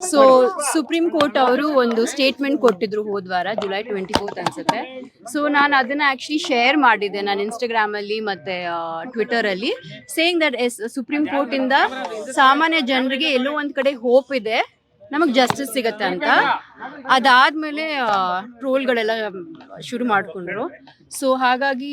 So supreme court ಅವರು ಒಂದು statement ಕೊಟ್ಟಿದ್ರು ಹೋದ್ವಾರ ಜುಲೈ ಟ್ವೆಂಟಿ ಫೋರ್ತ್ ಅನ್ಸುತ್ತೆ. ಸೊ ನಾನು ಅದನ್ನ ಆಕ್ಚುಲಿ ಶೇರ್ ಮಾಡಿದ್ದೆ ನಾನು ಇನ್ಸ್ಟಾಗ್ರಾಮ್ ಅಲ್ಲಿ ಮತ್ತೆ ಟ್ವಿಟರ್ ಅಲ್ಲಿ saying that as supreme court ಇಂದ ಸಾಮಾನ್ಯ ಜನರಿಗೆ ಎಲ್ಲೋ ಒಂದ್ ಕಡೆ ಹೋಪ್ ಇದೆ, ನಮಗ್ ಜಸ್ಟಿಸ್ ಸಿಗತ್ತೆ ಅಂತ. ಅದಾದ್ಮೇಲೆ ಟ್ರೋಲ್ಗಳೆಲ್ಲ ಶುರು ಮಾಡ್ಕೊಂಡ್ರು. ಸೊ ಹಾಗಾಗಿ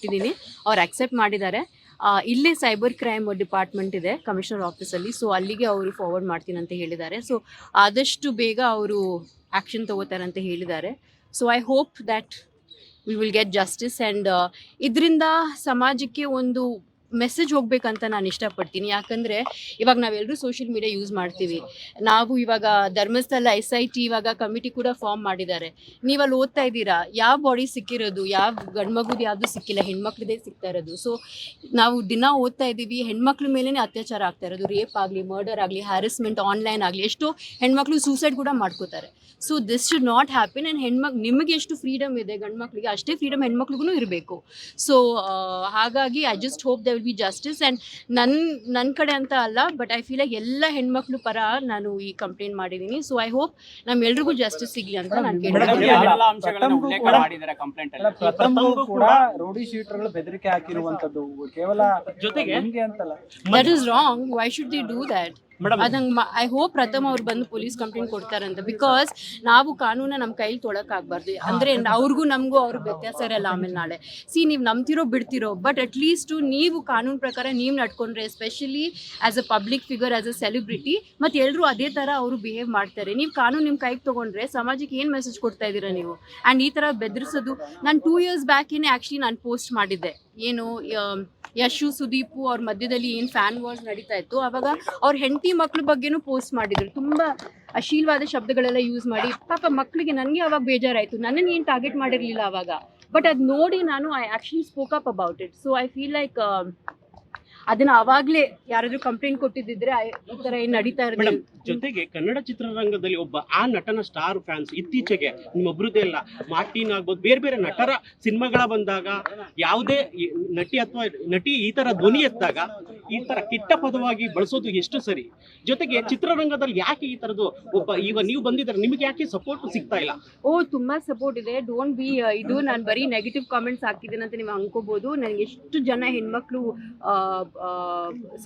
ಕೊಟ್ಟಿದ್ದೀನಿ. ಅವ್ರು ಅಕ್ಸೆಪ್ಟ್ ಮಾಡಿದ್ದಾರೆ. ಇಲ್ಲಿ ಸೈಬರ್ ಕ್ರೈಮ್ ಡಿಪಾರ್ಟ್ಮೆಂಟ್ ಇದೆ ಕಮಿಷನರ್ ಆಫೀಸಲ್ಲಿ ಸೊ ಅಲ್ಲಿಗೆ ಅವರು ಫಾರ್ವರ್ಡ್ ಮಾಡ್ತೀನಿ ಅಂತ ಹೇಳಿದ್ದಾರೆ. ಸೊ ಆದಷ್ಟು ಬೇಗ ಅವರು ಆ್ಯಕ್ಷನ್ ತಗೋತಾರೆ ಅಂತ ಹೇಳಿದ್ದಾರೆ. So I hope that we will get justice and ಇದರಿಂದ ಸಮಾಜಕ್ಕೆ ಒಂದು ಮೆಸೇಜ್ ಹೋಗ್ಬೇಕಂತ ನಾನು ಇಷ್ಟಪಡ್ತೀನಿ. ಯಾಕಂದರೆ ಇವಾಗ ನಾವೆಲ್ಲರೂ ಸೋಷಿಯಲ್ ಮೀಡಿಯಾ ಯೂಸ್ ಮಾಡ್ತೀವಿ. ನಾವು ಇವಾಗ ಧರ್ಮಸ್ಥಳ ಎಸ್ ಐ ಟಿ ಇವಾಗ ಕಮಿಟಿ ಕೂಡ ಫಾರ್ಮ್ ಮಾಡಿದ್ದಾರೆ. ನೀವು ಅಲ್ಲಿ ಓದ್ತಾ ಇದ್ದೀರಾ? ಯಾವ ಬಾಡಿ ಸಿಕ್ಕಿರೋದು? ಯಾವ ಗಂಡ್ಮಗುದು ಯಾವುದು ಸಿಕ್ಕಿಲ್ಲ? ಹೆಣ್ಮಕ್ಳದೇ ಸಿಗ್ತಾ ಇರೋದು. ಸೊ ನಾವು ದಿನ ಓದ್ತಾ ಇದ್ದೀವಿ. ಹೆಣ್ಮಕ್ಳ ಮೇಲೇ ಅತ್ಯಾಚಾರ ಆಗ್ತಾ ಇರೋದು. ರೇಪ್ ಆಗಲಿ ಮರ್ಡರ್ ಆಗಲಿ ಹ್ಯಾರಸ್ಮೆಂಟ್ ಆನ್ಲೈನ್ ಆಗಲಿ, ಎಷ್ಟೋ ಹೆಣ್ಮಕ್ಳು ಸೂಸೈಡ್ ಕೂಡ ಮಾಡ್ಕೋತಾರೆ. So this should not happen and ಹೆಣ್ಮಕ್ ನಿಮಗೆ ಎಷ್ಟು ಫ್ರೀಡಮ್ ಇದೆ ಗಂಡ್ಮಕ್ಳಿಗೆ, ಅಷ್ಟೇ ಫ್ರೀಡಮ್ ಹೆಣ್ಮಕ್ಳಿಗೂ ಇರಬೇಕು. ಸೊ ಹಾಗಾಗಿ I just hope the will be justice and ನನ್ನ ನನ್ನ ಕಡೆ ಅಂತ ಅಲ್ಲ ಬಟ್ ಐ ಫೀಲ್ ಐ ಎಲ್ಲ ಹೆಣ್ಮಕ್ಳು ಪರ ನಾನು ಈ ಕಂಪ್ಲೇಂಟ್ ಮಾಡಿದ್ದೀನಿ. ಸೊ ಐ ಹೋಪ್ ನಮ್ಮೆಲ್ರಿಗೂ ಜಸ್ಟಿಸ್ ಸಿಗಲಿ ಅಂತ ನಾನು ಕೂಡ- ರೋಡಿ ಶೀಟರ್ಗಳು ಬೆದರಿಕೆ ಹಾಕಿರುವಂತದ್ದು ಕೇವಲ ಜೊತೆಗೆ- that is wrong why should they do that ಅದಂಗೆ ಐ ಹೋಪ್ ಪ್ರಥಮ ಅವ್ರು ಬಂದು ಪೊಲೀಸ್ ಕಂಪ್ಲೇಂಟ್ ಕೊಡ್ತಾರಂತ. ಬಿಕಾಸ್ ನಾವು ಕಾನೂನ ನಮ್ಮ ಕೈಲಿ ತೊಳಕಾಗ್ಬಾರ್ದು. ಅಂದ್ರೆ ಅವ್ರಿಗೂ ನಮಗೂ ಅವ್ರಿಗೆ ವ್ಯತ್ಯಾಸ ಇರಲ್ಲ ಆಮೇಲೆ ನಾಳೆ. ಸಿ ನೀವು ನಂಬ್ತಿರೋ ಬಿಡ್ತಿರೋ ಬಟ್ ಅಟ್ ಲೀಸ್ಟ್ ನೀವು ಕಾನೂನು ಪ್ರಕಾರ ನೀವು ನಡ್ಕೊಂಡ್ರೆ especially as a public figure as a celebrity ಮತ್ತೆ ಎಲ್ಲರೂ ಅದೇ ಥರ ಅವರು ಬಿಹೇವ್ ಮಾಡ್ತಾರೆ. ನೀವು ಕಾನೂನು ನಿಮ್ಮ ಕೈಗೆ ತಗೊಂಡ್ರೆ ಸಮಾಜಕ್ಕೆ ಏನು ಮೆಸೇಜ್ ಕೊಡ್ತಾ ಇದ್ದೀರಾ ನೀವು? ಆ್ಯಂಡ್ ಈ ತರ ಬೆದರಿಸೋದು ನಾನು ಟೂ ಇಯರ್ಸ್ ಬ್ಯಾಕ್ ಏನೇ ಆಕ್ಚುಲಿ ನಾನು ಪೋಸ್ಟ್ ಮಾಡಿದ್ದೆ. ಏನು ಯಶು, ಸುದೀಪು ಅವ್ರ ಮಧ್ಯದಲ್ಲಿ ಏನು ಫ್ಯಾನ್ ವಾರ್ಸ್ ನಡೀತಾ ಇತ್ತು, ಅವಾಗ ಅವ್ರ ಹೆಂಡತಿ ಮಕ್ಳ ಬಗ್ಗೆನೂ ಪೋಸ್ಟ್ ಮಾಡಿದ್ರು. ತುಂಬ ಅಶೀಲವಾದ ಶಬ್ದಗಳೆಲ್ಲ ಯೂಸ್ ಮಾಡಿ, ಪಾಪ ಮಕ್ಕಳಿಗೆ ನನಗೆ ಅವಾಗ ಬೇಜಾರಾಯಿತು. ನನ್ನನ್ನು ಏನು ಟಾರ್ಗೆಟ್ ಮಾಡಿರಲಿಲ್ಲ ಅವಾಗ. ಬಟ್ ಅದು ನೋಡಿ ನಾನು I actually spoke up about it so I feel like ಅದನ್ನ ಅವಾಗಲೇ ಯಾರಾದರೂ ಕಂಪ್ಲೇಂಟ್ ಕೊಟ್ಟಿದ್ದಿದ್ರೆ ಈ ಥರ ಏನು ನಡೀತಾ ಇರೋದು ಜೊತೆಗೆ ಕನ್ನಡ ಚಿತ್ರರಂಗದಲ್ಲಿ ಒಬ್ಬ ಆ ನಟನ ಸ್ಟಾರ್ ಫ್ಯಾನ್ಸ್ ಇತ್ತೀಚೆಗೆ ನಿಮ್ಮ ನಿಮ್ಮೊಬ್ರದ್ದೇ ಅಲ್ಲ, ಮಾರ್ಟಿನ್ ಆಗ್ಬೋದು, ಬೇರೆ ಬೇರೆ ನಟರ ಸಿನಿಮಾಗಳ ಬಂದಾಗ ಯಾವುದೇ ನಟಿ ಅಥವಾ ನಟಿ ಈ ತರ ಧ್ವನಿ ಎತ್ತಾಗ ಈ ತರ ಕೆಟ್ಟ ಪದವಾಗಿ ಬಳಸೋದು ಎಷ್ಟು ಸರಿ? ಜೊತೆಗೆ ಚಿತ್ರರಂಗದಲ್ಲಿ ಯಾಕೆ ಈ ತರದ್ದು ಒಬ್ಬ ಈಗ ನೀವು ಬಂದಿದ್ರೆ ನಿಮಗೆ ಯಾಕೆ ಸಪೋರ್ಟ್ ಸಿಗ್ತಾ ಇಲ್ಲ? ಓ, ತುಂಬಾ ಸಪೋರ್ಟ್ ಇದೆ. ಡೋಂಟ್ ಬಿ ಇದು ನಾನು ಬರೀ ನೆಗೆಟಿವ್ ಕಾಮೆಂಟ್ಸ್ ಹಾಕಿದ್ದೇನೆ ಅಂತ ನೀವು ಅನ್ಕೋಬಹುದು ನನಗೆ ಎಷ್ಟು ಜನ ಹೆಣ್ಮಕ್ಳು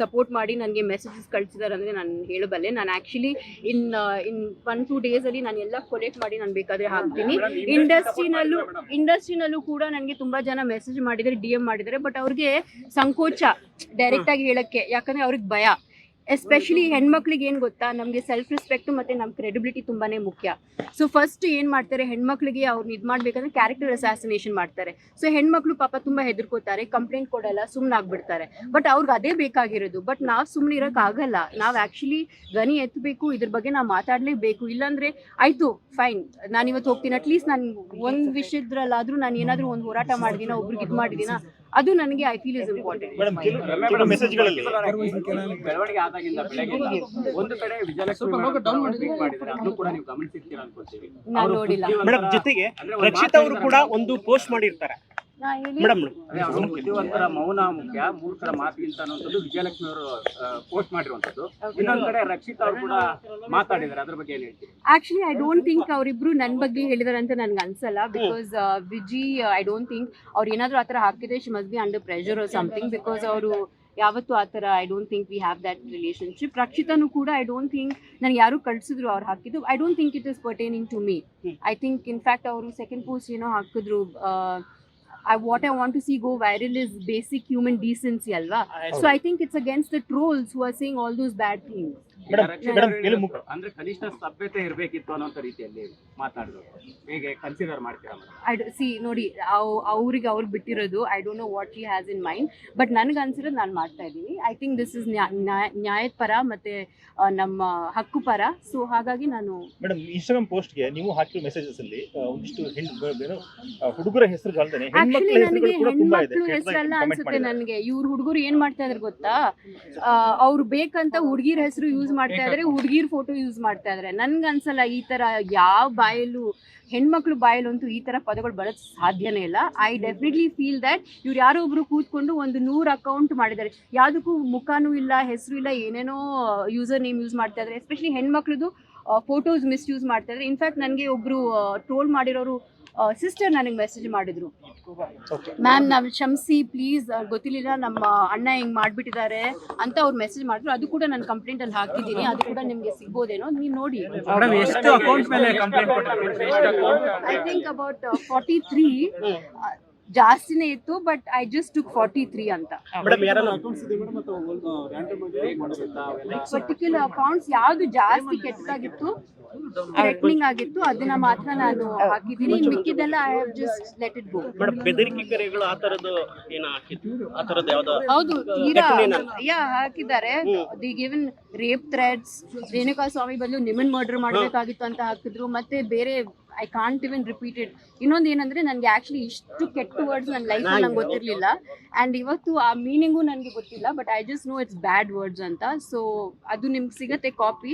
ಸಪೋರ್ಟ್ ಮಾಡಿ ನನಗೆ ಮೆಸೇಜಸ್ ಕಳಿಸಿದಾರೆ ಅಂದ್ರೆ ನಾನು ಹೇಳಬಲ್ಲೆ. ನಾನು actually in in one two ಅಲ್ಲಿ ನಾನು ಎಲ್ಲ ಕೊಲೆಕ್ಟ್ ಮಾಡಿ ನಾನು ಬೇಕಾದ್ರೆ ಹಾಕ್ತೀನಿ. ಇಂಡಸ್ಟ್ರಿನಲ್ಲೂ ಇಂಡಸ್ಟ್ರಿನಲ್ಲೂ ಕೂಡ ನನಗೆ ತುಂಬಾ ಜನ ಮೆಸೇಜ್ ಮಾಡಿದ್ರೆ ಡಿ ಎಂ ಮಾಡಿದ್ದಾರೆ ಬಟ್ ಅವ್ರಿಗೆ ಸಂಕೋಚ ಡೈರೆಕ್ಟ್ ಆಗಿ ಹೇಳಕ್ಕೆ ಯಾಕಂದ್ರೆ ಅವ್ರಿಗೆ ಭಯ. ಎಸ್ಪೆಷಲಿ ಹೆಣ್ಮಕ್ಳಿಗೆ ಏನು ಗೊತ್ತಾ? ನಮಗೆ ಸೆಲ್ಫ್ ರೆಸ್ಪೆಕ್ಟ್ ಮತ್ತು ನಮ್ಮ ಕ್ರೆಡಿಬಿಲಿಟಿ ತುಂಬಾ ಮುಖ್ಯ. ಸೊ ಫಸ್ಟ್ ಏನು ಮಾಡ್ತಾರೆ? ಹೆಣ್ಮಕ್ಳಿಗೆ ಅವ್ರನ್ನ ಇದು ಮಾಡಬೇಕಂದ್ರೆ ಕ್ಯಾರೆಕ್ಟರ್ ಅಸಾಸಿನೇಷನ್ ಮಾಡ್ತಾರೆ. ಸೊ ಹೆಣ್ಮಕ್ಳು ಪಾಪ ತುಂಬ ಹೆದರ್ಕೋತಾರೆ ಕಂಪ್ಲೇಂಟ್ ಕೊಡಲ್ಲ ಸುಮ್ಮನೆ ಆಗ್ಬಿಡ್ತಾರೆ ಬಟ್ ಅವ್ರಿಗೆ ಅದೇ ಬೇಕಾಗಿರೋದು. ಬಟ್ ನಾವು ಸುಮ್ಮನೆ ಇರೋಕ್ಕಾಗಲ್ಲ ನಾವು ಆ್ಯಕ್ಚುಲಿ ಧ್ವನಿ ಎತ್ತಬೇಕು ಇದ್ರ ಬಗ್ಗೆ ನಾವು ಮಾತಾಡಲೇಬೇಕು. ಇಲ್ಲಾಂದರೆ ಆಯಿತು ಫೈನ್ ನಾನು ಇವತ್ತು ಹೋಗ್ತೀನಿ. ಅಟ್ಲೀಸ್ಟ್ ನಾನು ಒಂದು ವಿಷಯದ್ರಲ್ಲಾದರೂ ನಾನು ಏನಾದರೂ ಒಂದು ಹೋರಾಟ ಮಾಡಿದಿನ ಒಬ್ರಿಗೆ ಇದು ಮಾಡಿದಿನ ಅದು ನನಗೆ ಐ ಫೀಲ್ ಇಸ್ ಇಂಪಾರ್ಟೆಂಟ್ ಬೆಳವಣಿಗೆ ಆದಾಗಿಂದ ಬೆಳಗ್ಗೆ ಒಂದು ಕಡೆ ವಿಜಯಲಕ್ಷ್ಮಿ ನಾನು ನೋಡಿಲ್ಲ. ಜೊತೆಗೆ ರಕ್ಷಿತ್ ಅವರು ಕೂಡ ಒಂದು ಪೋಸ್ಟ್ ಮಾಡಿರ್ತಾರೆ. ಮೇಡಮ್ ಬುದ್ಧಿವಂತರ ಮೌನ ಮುಖ್ಯ ಮೂರ್ಖರ ಮಾತಿಗಿಂತ ಅನ್ನುವಂಥದ್ದು ವಿಜಯಲಕ್ಷ್ಮಿ ಅವರು ಪೋಸ್ಟ್ ಮಾಡಿರುವಂತದ್ದು ಇನ್ನೊಂದ್ ಕಡೆ ರಕ್ಷಿತ್ ಅವರು ಕೂಡ ಮಾತಾಡಿದ್ದಾರೆ. ಅದ್ರ ಬಗ್ಗೆ ಏನ್ ಹೇಳ್ತೀರಿ? ಆಕ್ಚುಲಿ ಐ ಡೋಂಟ್ ಥಿಂಕ್ ಅವರಿಬ್ರು ನನ್ನ ಬಗ್ಗೆ ಹೇಳಿದಾರೆ ಅಂತ ನನ್ಗೆ ಅನ್ಸಲ್ಲ because Viji I don't think ಅವ್ರು ಏನಾದ್ರು ಆತರ ಹಾಕಿದ್ರೆ she must be under pressure or something because ಅವರು ಯಾವತ್ತು ಆ ಥರ I don't think we have that relationship ರಕ್ಷಿತನು ಕೂಡ ಐ ಡೋಂಟ್ ಥಿಂಕ್ ನನಗೆ ಯಾರು ಕಳಿಸಿದ್ರು ಅವ್ರು ಹಾಕಿದ್ದು. I don't think it is pertaining to me I think in fact ಅವರು ಸೆಕೆಂಡ್ ಪೋಸ್ಟ್ ಏನೋ ಹಾಕಿದ್ರು I, what I want to see go viral is basic human decency. So I think it's against the trolls who are saying all those bad things. ಅಂದ್ರೆ ಕನಿಷ್ಠ ಸಭ್ಯತೆ ಇರಬೇಕಿತ್ತು ಅನ್ನೋಂಥ ರೀತಿಯಲ್ಲಿ ಮಾತನಾಡಿದ್ರು ಹೇಗೆ consider ಮಾಡ್ತೀರಾ ಐ ಸಿ ನೋಡಿ ಅವ್- ಅವ್ರಿಗೆ ಅವ್ರು ಬಿಟ್ಟಿರೋದು I don't know what he has in mind but ನನಗೆ ಅನ್ಸಿರೋದು ನಾನು ಮಾಡ್ತಾ ಇದ್ದೀನಿ. ಐ ಥಿಂಕ್ ದಿಸ್ ಇಸ್ ನ್ಯಾಯದ ಪರ ಮತ್ತೆ ನಮ್ಮ ಹಕ್ಕು ಪರ. ಸೊ ಹಾಗಾಗಿ ನಾನು ಮೇಡಮ್ ಇನ್ಸ್ಟಾಗ್ರಾಮ್ ಪೋಸ್ಟ್ಗೆ ನೀವು ಹಾಕಿರೋ ಮೆಸೇಜಸ್ ಅಲ್ಲಿ ಒಂದಿಷ್ಟು ಹೆಣ್ಣು ಹುಡುಗರ ಹೆಸರು ಆಕ್ಚುಲಿ ಹೆಣ್ಮಕ್ಳ ನನಗೆ ಕೂಡ ತುಂಬಾ ಇದೆ. ಹೆಣ್ಮಕ್ಳು ಹೆಸರೆಲ್ಲ ಕಮೆಂಟ್ ಅನ್ಸುತ್ತೆ ನನಗೆ. ಇವ್ರು ಹುಡುಗರು ಏನ್ ಮಾಡ್ತಾ ಇದಾರೆ ಗೊತ್ತಾ? ಅವ್ರು ಬೇಕಂತ ಹುಡುಗಿರ ಹೆಸರು ಯೂಸ್ ಮಾಡ್ತಾ ಇದಾರೆ ಹುಡುಗಿರ್ ಫೋಟೋ ಯೂಸ್ ಮಾಡ್ತಾ ಇದ್ರೆ. ನನ್ಗೆ ಅನ್ಸಲ್ಲ ಈ ತರ ಯಾವ ಬಾಯಲ್ಲೂ ಹೆಣ್ಮಕ್ಳು ಬಾಯಲ್ಲಂತೂ ಈ ತರ ಪದಗಳು ಬರೋದ್ ಸಾಧ್ಯನೇ ಇಲ್ಲ. ಐ ಡೆಫಿನೆಟ್ಲಿ ಫೀಲ್ ದಟ್ ಇವ್ರು ಯಾರೋ ಒಬ್ರು ಕೂತ್ಕೊಂಡು ಒಂದು ನೂರು ಅಕೌಂಟ್ ಮಾಡಿದ್ದಾರೆ. ಯಾವ್ದಕ್ಕೂ ಮುಖಾನು ಇಲ್ಲ ಹೆಸರು ಇಲ್ಲ ಏನೇನೋ ಯೂಸರ್ ನೇಮ್ ಯೂಸ್ ಮಾಡ್ತಾ ಇದ್ರೆ. ಎಸ್ಪೆಷಲಿ ಹೆಣ್ಮಕ್ಳದು ಫೋಟೋಸ್ ಮಿಸ್ ಯೂಸ್ ಮಾಡ್ತಾ ಇದ್ದಾರೆ ಇನ್ಫ್ಯಾಕ್ಟ್ ನನಗೆ ಒಬ್ರು ಟ್ರೋಲ್ ಮಾಡಿರೋರು ಸಿಸ್ಟರ್ ನನಗೆ ಮೆಸೇಜ್ ಮಾಡಿದ್ರು. ಮ್ಯಾಮ್ ನಾವು ಕ್ಷಮಿಸಿ ಪ್ಲೀಸ್ ಗೊತ್ತಿಲ್ಲ ನಮ್ಮ ಅಣ್ಣ ಹಿಂಗ್ ಮಾಡ್ಬಿಟ್ಟಿದ್ದಾರೆ ಅಂತ ಅವ್ರು ಮೆಸೇಜ್ ಮಾಡಿದ್ರು. ಅದು ಕೂಡ ನಾನು ಕಂಪ್ಲೇಂಟ್ ಅಲ್ಲಿ ಹಾಕಿದ್ದೀನಿ ಅದು ಕೂಡ ನಿಮ್ಗೆ ಸಿಗ್ಬೋದೇನೋ ನೀವು ನೋಡಿ. ಮೇಡಮ್ ಎಷ್ಟು ಅಕೌಂಟ್ ಮೇಲೆ ಕಂಪ್ಲೇಂಟ್ ಕೊಟ್ಟಿದ್ದೀರಿ? ಎಷ್ಟು account I think about forty three ಜಾಸ್ತಿನೇ ಇತ್ತು but I just took forty three ಅಂತ ಪರ್ಟಿಕ್ಯುಲರ್ ಅಕೌಂಟ್ಸ್ ಯಾವ್ದು ಜಾಸ್ತಿ ಕೆಟ್ಟದಾಗಿತ್ತು ಥ್ರೆಟ್ನಿಂಗ್ ಆಗಿತ್ತು ಅದನ್ನ ಮಾತ್ರ ನಾನು ಹಾಕಿದ್ದೀನಿ. ಮಿಕ್ಕಿದೆಲ್ಲ I have just let it go madam ಬೆದರಿಕೆ ಕರೆಗಳು ಆ ತರದ್ದು ಏನ ಹಾಕಿದ್ರು ಆ ತರದ್ದು ಯಾವ್ದು? ಹೌದು ತೀರಾ? ಯಾ ಹಾಕಿದ್ದಾರೆ. The given rape threats Renuka Swamy ಬದಲು ನಿಮ್ಮನ್ ಮರ್ಡರ್ ಮಾಡಬೇಕಾಗಿತ್ತು ಅಂತ ಹಾಕಿದ್ರು. ಮತ್ತೆ ಬೇರೆ ಐ ಕಾಂಟ್ ಇವನ್ ರಿಪೀಟೆಡ್ ಇನ್ನೊಂದು ಏನಂದ್ರೆ ನನಗೆ ಆಕ್ಚುಲಿ ಇಷ್ಟು ಕೆಟ್ಟ ವರ್ಡ್ಸ್ ನನ್ನ ಲೈಫ್ ನಂಗೆ ಗೊತ್ತಿರಲಿಲ್ಲ. ಅಂಡ್ ಇವತ್ತು ಆ ಮೀನಿಂಗು ನನಗೆ ಗೊತ್ತಿಲ್ಲ but I just know it's bad words ಅಂತ. ಸೊ ಅದು ನಿಮ್ಗೆ ಸಿಗತ್ತೆ ಕಾಪಿ